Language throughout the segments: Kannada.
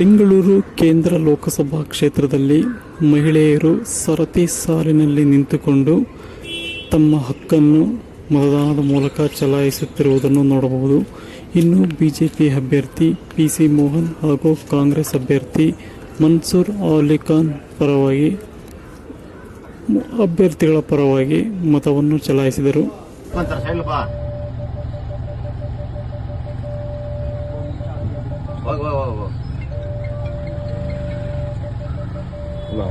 ಬೆಂಗಳೂರು ಕೇಂದ್ರ ಲೋಕಸಭಾ ಕ್ಷೇತ್ರದಲ್ಲಿ ಮಹಿಳೆಯರು ಸರತಿ ಸಾಲಿನಲ್ಲಿ ನಿಂತುಕೊಂಡು ತಮ್ಮ ಹಕ್ಕನ್ನು ಮತದಾನದ ಮೂಲಕ ಚಲಾಯಿಸುತ್ತಿರುವುದನ್ನು ನೋಡಬಹುದು. ಇನ್ನು ಬಿಜೆಪಿ ಅಭ್ಯರ್ಥಿ ಪಿ ಸಿ ಮೋಹನ್ ಹಾಗೂ ಕಾಂಗ್ರೆಸ್ ಅಭ್ಯರ್ಥಿ ಮನ್ಸೂರ್ ಅಲಿಖಾನ್ ಪರವಾಗಿ ಅಭ್ಯರ್ಥಿಗಳ ಪರವಾಗಿ ಮತವನ್ನು ಚಲಾಯಿಸಿದರು. ಹಲೋ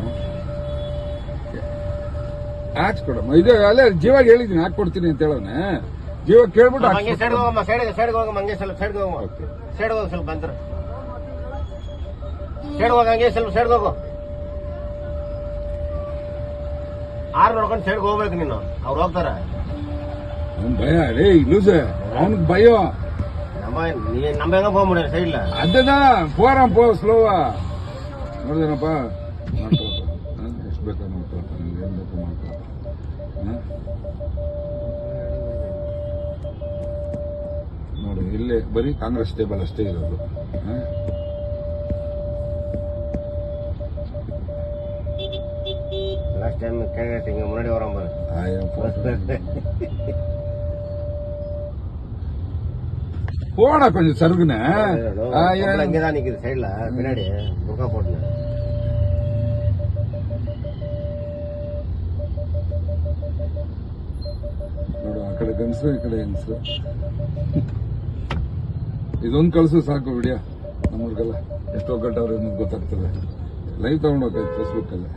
ಹಾಕ್ಸ್ಕೊಡಮ್ಮ. ಇದು ಅಲ್ಲೇ ಜೀವಾಗ ಹೇಳಿದ್ದೀನಿ ಹಾಕ್ಕೊಡ್ತೀನಿ ಅಂತ ಹೇಳೋಣ ಜೀವ ಕೇಳ್ಬಿಟ್ಟು ಹಂಗೆ ಸೈಡ್. ಹೋಗಮ್ಮ ಸೈಡ್ ಸೈಡ್ ಹೋಗಮ್ಮ ಹಂಗೆ ಸ್ವಲ್ಪ ಸೈಡ್ ಹೋಗಮ್ಮ. ಸೈಡ್ ಹೋಗ ಸ್ವಲ್ಪ ಬಂದ್ರ. ಸೈಡ್ ಹೋಗ ಹಂಗೆ ಸ್ವಲ್ಪ ಸೈಡ್ ಹೋಗು ಆರ್ ನೋಡ್ಕೊಂಡು ಸೈಡ್ ಹೋಗ್ಬೇಕು ನೀನು. ಅವ್ರು ಹೋಗ್ತಾರ. ಅವ್ನ್ ಭಯ ರೇ ಲೂಸ. ಅವನಿಗೆ ಭಯ. ನಮ್ಮ ನಮ್ಮ ಹೆಂಗ ಹೋಗ್ಬಿಡ ಸೈಡ್ಲ? ಅದನ್ನ ಪೋರಂ ಪೋ ಸ್ಲೋವಾ ನೋಡಿದೇನಪ್ಪ. ಮಾತಾಡ್ತಾ ಎಷ್ಟು ಬೇಕಾದ್ರೆ ಮಾತಾಡ್ತಾನೆ ಏನು ಬೇಕು ಮಾತಾಡ್ತಾನೆ ನೋಡಿ ಇಲ್ಲೇ ಬರೀ ಕಾಂಗ್ರೆಸ್ ಟೇಬಲ್ ಅಷ್ಟೇ ಇರೋದು லாஸ்ட் டைம் கேண்டிடேட் இங்கே முன்னாடி வராம பாரு போன கொஞ்சம் சருகுன்னு இங்கதான் நிக்குது சைடுல பின்னாடி முக்கா போட்டுல ಗಂಡಸರು ಈ ಕಡೆ ಹೆಂಗಸರು ಇದೊಂದು ಕಳಿಸು ಸಾಕು ವಿಡಿಯೋ ನಮ್ಮೂರ್ಗೆಲ್ಲ. ಎಷ್ಟು ಒಗ್ಗಟ್ಟವ್ರೆ ಅನ್ನೋದು ಗೊತ್ತಾಗ್ತದೆ. ಲೈವ್ ತಗೊಂಡೋಗ್ತೈತೆ ಫೇಸ್ಬುಕ್ ಅಲ್ಲಿ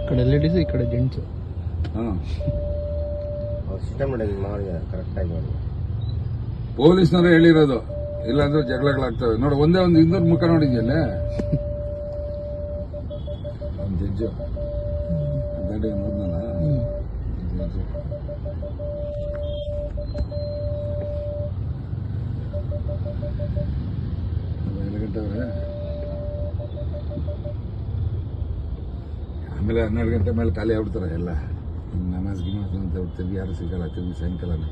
ಈ ಕಡೆ ಲೇಡೀಸ್ ಈ ಕಡೆ ಜೆಂಟ್ಸು ಹಾ. ಸಿಸ್ಟಮ್ ನೋಡಿ ಮಾಡಿ ಕರೆಕ್ಟ್ ಆಗಿ ಮಾಡಿ. ಪೊಲೀಸ್ನವರು ಹೇಳಿರೋದು. ಇಲ್ಲಾಂದ್ರೆ ಜಗಳಗಳಾಗ್ತವೆ. ನೋಡಿ ಒಂದೇ ಒಂದು ಇನ್ನೂರು ಮುಖ ನೋಡಿದ್ಯಲ್ಲೇ? ಒಂದು ಜಡ್ಜು ಗಾಡಿ ನೋಡ್ನಲ್ಲ ಜಡ್ಜು ಆಮೇಲೆ ಹನ್ನೆರಡು ಗಂಟೆ ಮೇಲೆ ಖಾಲಿ ಆಗ್ಬಿಡ್ತಾರೆ ಎಲ್ಲ. ನಮಾಜ್, ಗಿಮಾಜ್ ಅಂತ ತಿರುಗಿ ಯಾರು ಸಿಗಲ್ಲ, ತಿರುಗಿ ಸಾಯಂಕಾಲನೇ.